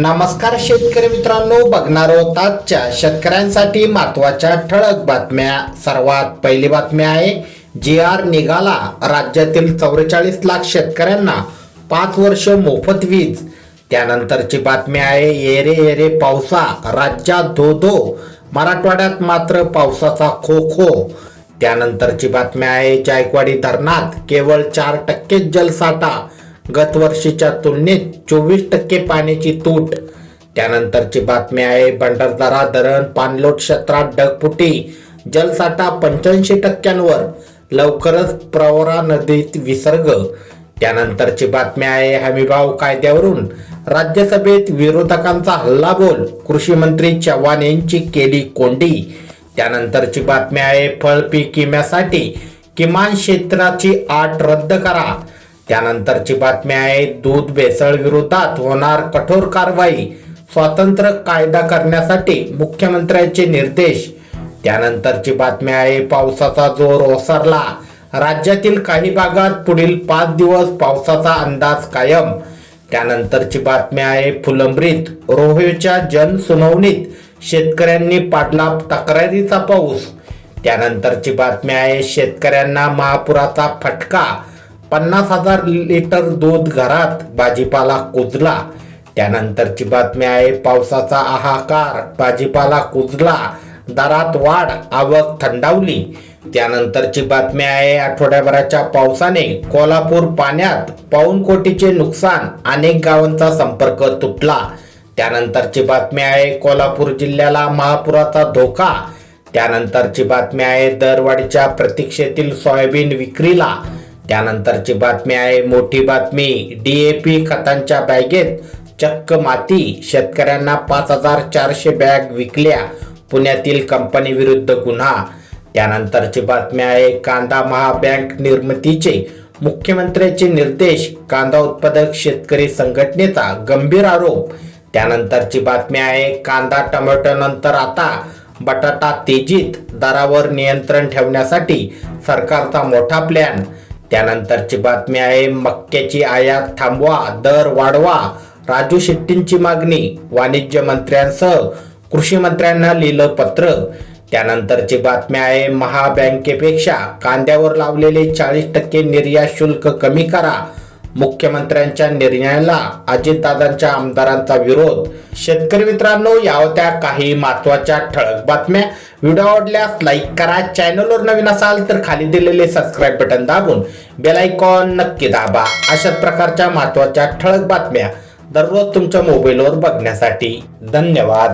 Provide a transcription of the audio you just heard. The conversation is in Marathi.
नमस्कार शेतकरी मित्रांनो बघणार आहोत आजच्या शेतकऱ्यांसाठी महत्त्वाच्या ठळक बातम्या. सर्वात पहिली बातमी आहे जी आर निघाला. राज्यातील चौवेचाळीस लाख शेतकऱ्यांना पाच वर्ष मोफत वीज. त्यानंतरची बातमी आहे येरे येरे पावसा. राज्यात धो धो मराठवाड्यात मात्र पावसाचा खो खो त्यानंतरची बातमी आहे जायकवाडी धरणात केवळ चार टक्केच जलसाठा. गत वर्षीच्या तुलनेत चोवीस टक्के पाण्याची तूट. त्यानंतरची बातमी आहे भंडारदारा धरण पाणलोट क्षेत्रात ढगफुटी जलसाठा पंच्याऐंशी टक्क्यांवर. लवकरच प्रवरा नदीत विसर्ग. त्यानंतरची बातमी आहे हमीभाव कायद्यावरून राज्यसभेत विरोधकांचा हल्लाबोल. कृषी मंत्री चव्हाण यांची केली कोंडी. त्यानंतरची बातमी आहे फळपीक विम्यासाठी किमान क्षेत्राची आट रद्द करा. त्यानंतरची बातमी आहे दूध भेसळ विरोधात होणार कठोर कारवाई स्वातंत्र्य कायदा करण्यासाठी मुख्यमंत्र्यांचे निर्देश. त्यानंतरची बातमी आहे पावसाचा जोर ओसरला. राज्यातील काही भागात पुढील पाच दिवस पावसाचा अंदाज कायम. त्यानंतरची बातमी आहे फुलंब्रीत रोहेच्या जनसुनावणीत शेतकऱ्यांनी पाडला तक्रारीचा पाऊस. त्यानंतरची बातमी आहे शेतकऱ्यांना महापुराचा फटका पन्नास हजार लिटर दूध घरात भाजीपाला कुजला. त्यानंतरची बातमी आहे पावसाचा हाहाकार. भाजीपाला कुजला दरात वाढ आवक थंडावली. त्यानंतरची बातमी आहे आठवड्याभराच्या पावसाने कोल्हापूर पाण्यात पाऊन कोटीचे नुकसान अनेक गावांचा संपर्क तुटला. त्यानंतरची बातमी आहे कोल्हापूर जिल्ह्याला महापुराचा धोका. त्यानंतरची बातमी आहे दरवाढीच्या प्रतीक्षेतील सोयाबीन विक्रीला. त्यानंतरची बातमी आहे मोठी बातमी. डीएपी खतांच्या बॅगेत चक्क माती. शेतकऱ्यांना पाच हजार चारशे बॅग विकल्या. पुण्यातील कंपनी विरुद्ध गुन्हा. त्यानंतरची बातमी आहे कांदा महाबँक निर्मितीचे मुख्यमंत्र्यांचे निर्देश. कांदा उत्पादक शेतकरी संघटनेचा गंभीर आरोप. त्यानंतरची बातमी आहे कांदा टोमॅटो नंतर आता बटाटा तेजीत दरावर नियंत्रण ठेवण्यासाठी सरकारचा मोठा प्लॅन त्यानंतरची बातमी आहे मक्क्याची आयात थांबवा दर वाढवा. राजू शेट्टींची मागणी वाणिज्य मंत्र्यांसह कृषी मंत्र्यांना लिहिलं पत्र. त्यानंतरची बातमी आहे महाबँकेपेक्षा कांद्यावर लावलेले चाळीस टक्के निर्यात शुल्क कमी करा. मुख्यमंत्र्यांच्या निर्णयाला अजितदादांच्या आमदारांचा विरोध. शेतकरी मित्रांनो या होत्या काही महत्त्वाच्या ठळक बातम्या. व्हिडिओ आवडल्यास लाईक करा. चॅनलवर नवीन असाल तर खाली दिलेले सबस्क्राईब बटन दाबून बेल आयकॉन नक्की दाबा. अशाच प्रकारच्या महत्त्वाच्या ठळक बातम्या दररोज तुमच्या मोबाईलवर बघण्यासाठी धन्यवाद.